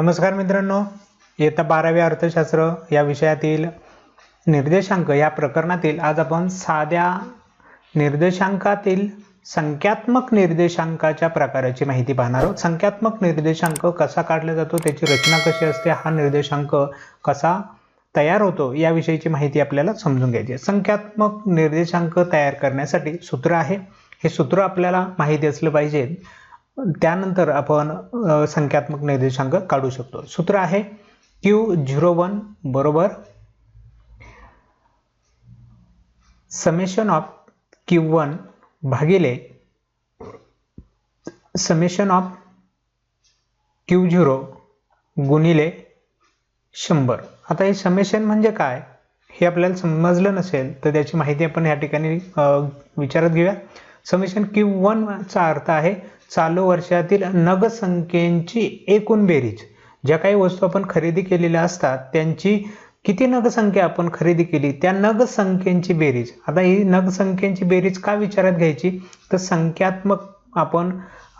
नमस्कार मित्रांनो इयत्ता बारावी अर्थशास्त्र या विषयातील निर्देशांक या प्रकरणातील आज आपण साध्या निर्देशांकातील संख्यात्मक निर्देशांकाच्या प्रकाराची माहिती पाहणार आहोत. संख्यात्मक निर्देशांक कसा काढला जातो त्याची रचना कशी असते हा निर्देशांक कसा तयार होतो याविषयीची माहिती आपल्याला समजून घ्यायची आहे. संख्यात्मक निर्देशांक तयार करण्यासाठी सूत्र आहे. हे सूत्र आपल्याला माहिती असलं पाहिजे. त्यानंतर आपण संख्यात्मक निर्देशांक काढू शकतो. सूत्र आहे क्यू झिरो वन बरोबर समेशन ऑफ क्यू वन भागिले समेशन ऑफ क्यू झिरो गुणिले शंभर. आता हे समेशन म्हणजे काय? हे आपल्याला समजलं नसेल तर त्याची माहिती आपण या ठिकाणी विचारत विचारात घेऊया. समेशन क्यू वनचा अर्थ आहे चालू वर्षातील नग संख्येची एकूण बेरीज. ज्या काही वस्तू आपण खरेदी केलेल्या असतात त्यांची किती नगसंख्या आपण खरेदी केली त्या नगसंख्येची बेरीज. आता ही नगसंख्येची बेरीज का विचारात घ्यायची? तर संख्यात्मक आपण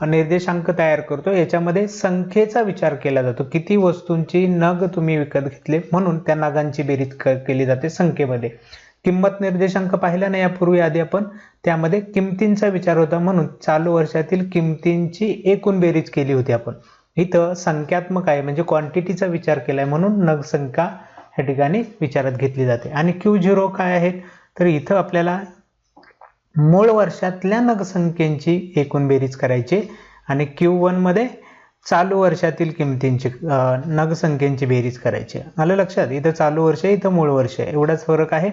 निर्देशांक तयार करतो. याच्यामध्ये संख्येचा विचार केला जातो. किती वस्तूंची नग तुम्ही विकत घेतले म्हणून त्या नगांची बेरीज केली जाते संख्येमध्ये. किंमत निर्देशांक पाहिला ना यापूर्वी आधी आपण त्यामध्ये किमतींचा विचार होता म्हणून चालू वर्षातील किमतींची एकूण बेरीज केली होती आपण. इथं संख्यात्मक आहे म्हणजे क्वांटिटीचा विचार केलाय म्हणून नगसंख्या ह्या या ठिकाणी विचारात घेतली जाते. आणि क्यू झिरो काय आहेत? तर इथं आपल्याला मूळ वर्षातल्या नगसंख्येची एकूण बेरीज करायची आणि क्यू वनमध्ये चालू वर्षातील किमतींची नगसंख्येची बेरीज करायची आलं लक्षात? इथं चालू वर्ष इथं मूळ वर्ष आहे. एवढाच फरक आहे.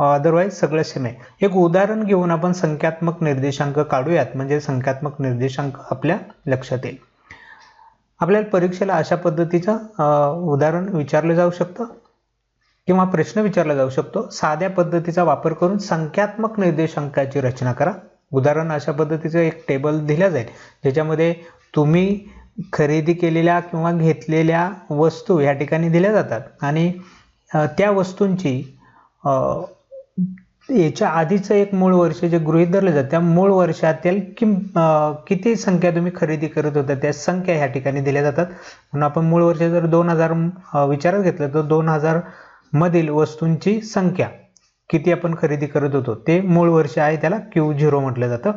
अदरवाईज सगळं सेम आहे. एक उदाहरण घेऊन आपण संख्यात्मक निर्देशांक काढूयात. म्हणजे संख्यात्मक निर्देशांक आपल्या लक्षात येईल. आपल्याला परीक्षेला अशा पद्धतीचं उदाहरण विचारलं जाऊ शकतं किंवा प्रश्न विचारला जाऊ शकतो. साध्या पद्धतीचा वापर करून संख्यात्मक निर्देशांकाची रचना करा. उदाहरण अशा पद्धतीचं एक टेबल दिल्या जाईल. ज्याच्यामध्ये तुम्ही खरेदी केलेल्या किंवा घेतलेल्या वस्तू या ठिकाणी दिल्या जातात. आणि त्या वस्तूंची याच्या आधीचं एक मूळ वर्ष जे गृहीत धरलं जातं त्या मूळ वर्षातील किम किती संख्या तुम्ही खरेदी करत होता त्या संख्या ह्या ठिकाणी दिल्या जातात. म्हणून आपण मूळ वर्ष जर दोन हजार विचारात घेतलं तर दोन हजार मधील वस्तूंची संख्या किती आपण खरेदी करत होतो ते मूळ वर्ष आहे त्याला क्यू झिरो म्हटलं जातं.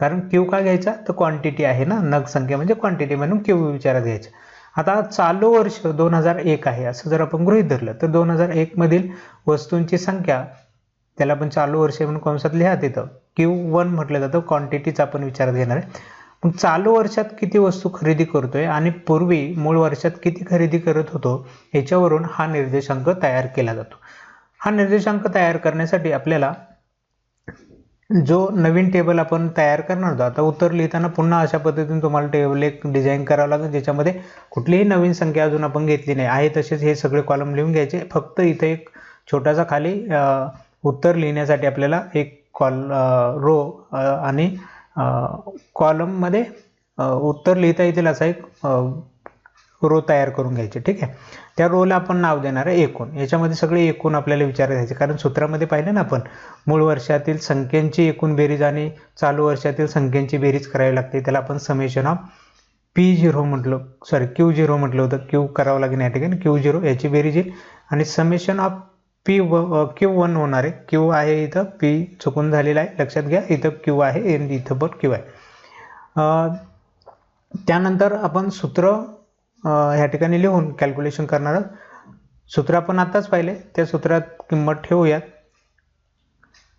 कारण क्यू का घ्यायचा? तर क्वांटिटी आहे ना नग संख्या म्हणजे क्वांटिटी म्हणून क्यू विचारात घ्यायचं. आता चालू वर्ष दोन हजार एक आहे असं जर आपण गृहीत धरलं तर दोन हजार एकमधील वस्तूंची संख्या त्याला आपण चालू वर्ष म्हणून कंसात लिहा तिथं क्यू वन म्हटलं जातं क्वांटिटीचा आपण विचारात घेणार आहे. मग चालू वर्षात किती वस्तू खरेदी करतोय आणि पूर्वी मूळ वर्षात किती खरेदी करत होतो याच्यावरून हा निर्देशांक तयार केला जातो. हा निर्देशांक तयार करण्यासाठी आपल्याला जो नवीन टेबल आपण तयार करणार होतो आता उत्तर लिहिताना पुन्हा अशा पद्धतीने तुम्हाला टेबल एक डिझाईन करावं लागेल ज्याच्यामध्ये कुठलीही नवीन संख्या अजून आपण घेतली नाही. आहे तसेच हे सगळे कॉलम लिहून घ्यायचे. फक्त इथे एक छोटासा खाली आ, उत्तर लिहिण्यासाठी आपल्याला एक कॉल रो आणि कॉलममध्ये उत्तर लिहिता येतील असा एक रो तयार करून घ्यायचे. ठीक आहे? त्या रोला आपण नाव देणार आहे एकूण. याच्यामध्ये सगळे एकूण आपल्याला विचार घ्यायचे कारण सूत्रामध्ये पाहिलं ना आपण मूळ वर्षातील संख्यांची एकूण बेरीज आणि चालू वर्षातील संख्यांची बेरीज करावी लागते. त्याला आपण समेशन ऑफ पी झिरो म्हटलं सॉरी क्यू झिरो म्हटलं होतं. क्यू करावं लागेल या ठिकाणी. क्यू झिरो याची बेरीज येईल. आणि समेशन ऑफ पी व क्यू वन होणार आहे. क्यू आहे इथं. पी चुकून झालेला आहे. लक्षात घ्या इथं क्यू आहे एन इथं पण क्यू आहे. त्यानंतर आपण सूत्र ह्या ठिकाणी लिहून कॅल्क्युलेशन करणार आहोत. सूत्र आपण आताच पाहिले. त्या सूत्रात किंमत ठेवूयात.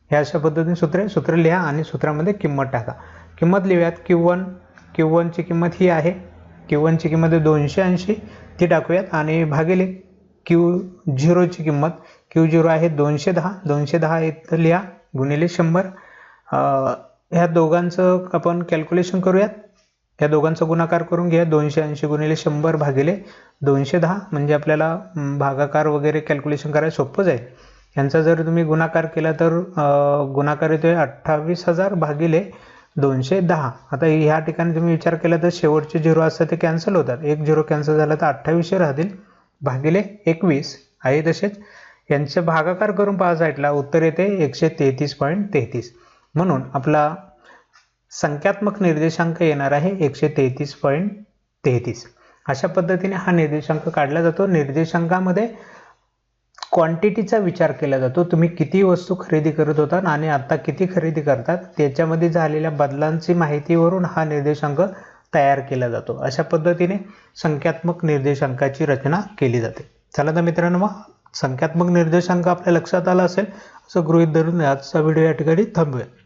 ह्या अशा पद्धतीने सूत्र आहे. सूत्र लिहा आणि सूत्रामध्ये किंमत टाका. किंमत लिहूयात. क्यू वन क्यू वनची किंमत ही आहे. क्यू वनची किंमत दोनशे ऐंशी. ती टाकूयात आणि भागिले. क्यू झिरोची किंमत. क्यू झिरो आहे दोनशे दहा. दोनशे दहा इथं लिहा. गुणिले शंभर. ह्या दोघांचं आपण कॅल्क्युलेशन करूयात. या दोघांचा गुणाकार करून घ्या. दोनशे ऐंशी गुणिले शंभर भागिले दोनशे दहा. म्हणजे आपल्याला भागाकार वगैरे कॅल्क्युलेशन करायला सोपं आहे. यांचा जर तुम्ही गुणाकार केला तर गुणाकार गुणाकार येतोय अठ्ठावीस हजार भागिले दोनशे दहा. आता ह्या ठिकाणी तुम्ही विचार केला तर शेवटचे झिरो असतात ते कॅन्सल होतात. एक झिरो कॅन्सल झाला तर अठ्ठावीसशे राहतील. भागिले एकवीस. आहे तसेच. यांचे भागाकार करून पहा साईडला उत्तर येते एकशे तेहतीस पॉईंट तेहतीस. म्हणून आपला संख्यात्मक निर्देशांक येणार आहे एकशे तेहतीस पॉईंट तेहतीस. अशा पद्धतीने हा निर्देशांक काढला जातो. निर्देशांकामध्ये क्वांटिटीचा विचार केला जातो. तुम्ही किती वस्तू खरेदी करत होता आणि आत्ता किती खरेदी करतात त्याच्यामध्ये झालेल्या बदलांची माहितीवरून हा निर्देशांक तयार केला जातो. अशा पद्धतीने संख्यात्मक निर्देशांकाची रचना केली जाते. चला तर मित्रांनो मग संख्यात्मक निर्देशांक आपल्या लक्षात आला असेल असं गृहीत धरून आजचा व्हिडिओ या ठिकाणी थांबवेल